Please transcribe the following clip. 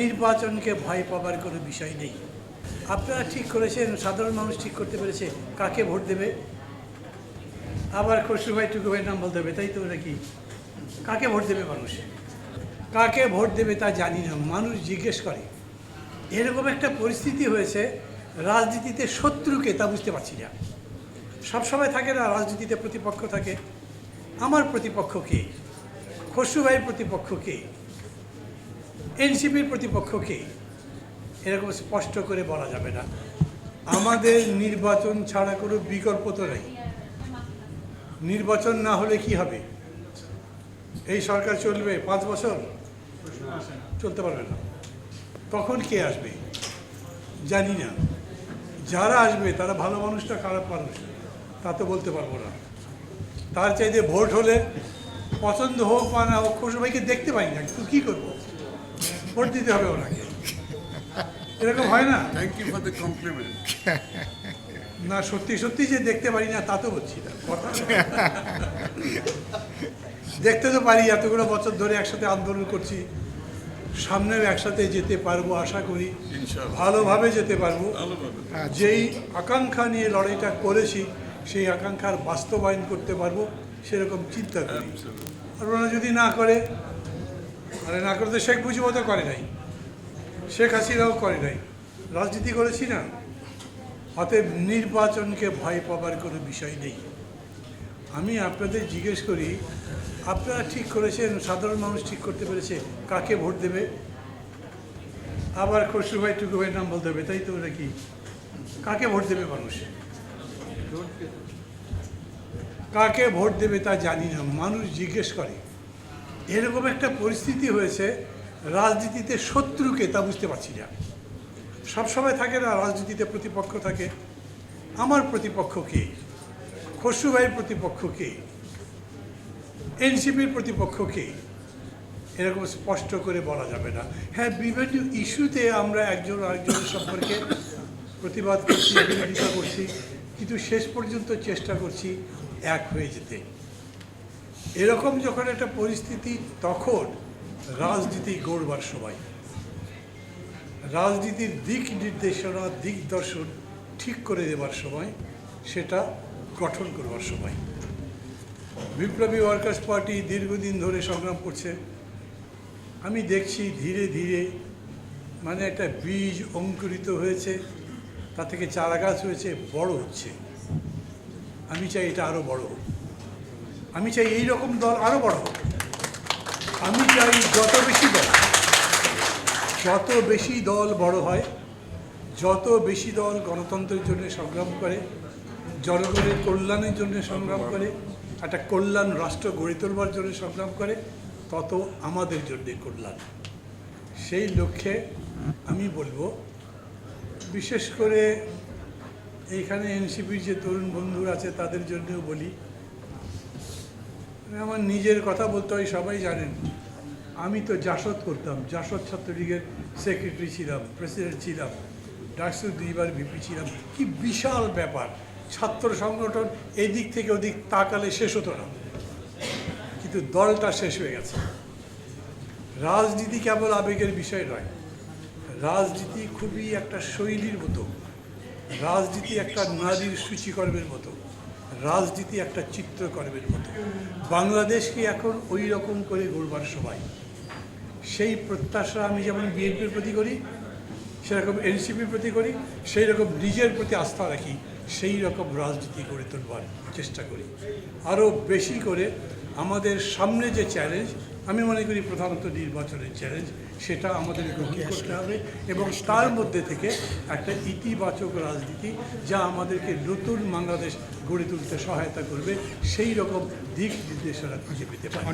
নির্বাচনকে ভয় পাবার কোনো বিষয় নেই। আপনারা ঠিক করেছেন, সাধারণ মানুষ ঠিক করতে পেরেছে। কাকে ভোট দেবে? আবার খসরু ভাই টুকু ভাই নাম বলতে হবে, তাই তো নাকি? কাকে ভোট দেবে মানুষ? কাকে ভোট দেবে তা জানি না, মানুষ জিজ্ঞেস করে। এরকম একটা পরিস্থিতি হয়েছে, রাজনীতিতে শত্রুকে তা বুঝতে পারছি না। সবসময় থাকে না, রাজনীতিতে প্রতিপক্ষ থাকে। আমার প্রতিপক্ষ কে? খসরু ভাইয়ের প্রতিপক্ষ কে? এনসিপির প্রতিপক্ষ কে এরকম স্পষ্ট করে বলা যাবে না। আমাদের নির্বাচন ছাড়া কোনো বিকল্প তো নেই। নির্বাচন না হলে কি হবে? এই সরকার চলবে পাঁচ বছর? চলতে পারবে না। তখন কে আসবে? জানি না। যারা আসবে, তারা ভালো মানুষটা খারাপ মানুষ? তা তো বলতে পারব না। তার চাইতে ভোট হলে পছন্দ হোক বা না হোক ভাইকে দেখতে পাই না। কিন্তু কী করব? ভোট দিতে হবে ওনাকে। এরকম হয় না? Thank you for the compliment. না সত্যি সত্যি যে দেখতে পারি না তা তো বলছি না। কথা? দেখতে তো পারি এতগুলো বছর ধরে একসাথে আন্দোলন করছি। সামনেও একসাথে যেতে পারব আশা করি। ভালোভাবে যেতে পারব। যেই আকাঙ্ক্ষা নিয়ে লড়াইটা করেছি সেই আকাঙ্ক্ষার বাস্তবায়ন করতে পারব সেরকম চিন্তা করি। আর ওরা যদি না করে আরে না করে তো শেখ মুজিবও তো করে নাই। শেখ হাসিনাও করে নাই। রাজনীতি করেছি না। অতএব নির্বাচনকে ভয় পাবার কোনো বিষয় নেই। আমি আপনাদের জিজ্ঞেস করি, আপনারা ঠিক করেছেন, সাধারণ মানুষ ঠিক করতে পেরেছে। কাকে ভোট দেবে? আবার খসরু ভাই, টুকু ভাই নাম বলতে হবে, তাই তো নাকি? কাকে ভোট দেবে মানুষ? কাকে ভোট দেবে তা জানি না। মানুষ জিজ্ঞেস করে। এরকম একটা পরিস্থিতি হয়েছে, রাজনীতিতে শত্রুকে তা বুঝতে পারছি না। সবসময় থাকে না, রাজনীতিতে প্রতিপক্ষ থাকে। আমার প্রতিপক্ষ কে? খসরু ভাইয়ের প্রতিপক্ষ কে? এনসিপির প্রতিপক্ষ কে? এরকম স্পষ্ট করে বলা যাবে না। হ্যাঁ বিভিন্ন ইস্যুতে আমরা একজন আরেকজনের সম্পর্কে প্রতিবাদ করছি, বিরোধিতা করছি, কিন্তু শেষ পর্যন্ত চেষ্টা করছি এক হয়ে যেতে। এরকম যখন একটা পরিস্থিতি, তখন রাজনীতি গড়বার সময়। রাজনীতির দিক নির্দেশনা দিকদর্শন ঠিক করে দেবার সময়, সেটা গঠন করবার সময়। বিপ্লবী ওয়ার্কার্স পার্টি দীর্ঘদিন ধরে সংগ্রাম করছে। আমি দেখছি ধীরে ধীরে মানে একটা বীজ অঙ্কুরিত হয়েছে, তা থেকে চারা গাছ হয়েছে, বড় হচ্ছে। আমি চাই এটা আরও বড় হোক। আমি চাই এই রকম দল আরও বড় হোক। আমি চাই যত বেশি দল, যত বেশি দল বড় হয়, যত বেশি দল গণতন্ত্রের জন্য সংগ্রাম করে, জনগণের কল্যাণের জন্য সংগ্রাম করে, একটা কল্যাণ রাষ্ট্র গড়ে তোলবার জন্য সংগ্রাম করে, তত আমাদের জন্যে কল্যাণ। সেই লক্ষ্যে আমি বলব, বিশেষ করে এইখানে এনসিপির যে তরুণ বন্ধুরা আছে তাদের জন্যও বলি আমার নিজের কথা বলতে হয়, সবাই জানেন। আমি তো জাসদ করতাম, জাসদ ছাত্রলীগের সেক্রেটারি ছিলাম প্রেসিডেন্ট ছিলাম, ডাকসু দুইবার ভিপি ছিলাম। কি বিশাল ব্যাপার। ছাত্র সংগঠন এদিক থেকে ওদিক তাকালে শেষ হতো না। কিন্তু দলটা শেষ হয়ে গেছে। রাজনীতি কেবল আবেগের বিষয় নয়। রাজনীতি খুবই একটা শৈলীর মতো। রাজনীতি একটা নারীর সূচিকর্মের মতো। রাজনীতি একটা চিত্রকর্মের মতো বাংলাদেশকে এখন ওই রকম করে গড়বার সবাই। সেই প্রত্যাশা আমি যেমন বিএনপির প্রতি করি, সেরকম এনসিপির প্রতি করি, সেই রকম নিজের প্রতি আস্থা রাখি, সেই রকম রাজনীতি গড়ে তুলবার চেষ্টা করি। আরও বেশি করে আমাদের সামনে যে চ্যালেঞ্জ আমি মনে করি প্রধানত নির্বাচনের চ্যালেঞ্জ সেটা আমাদের গ্রহণ করতে হবে এবং তার মধ্যে থেকে একটা ইতিবাচক রাজনীতি যা আমাদেরকে নতুন বাংলাদেশ গড়ে তুলতে সহায়তা করবে সেই রকম দিক নির্দেশনা খুঁজে পেতে পারি।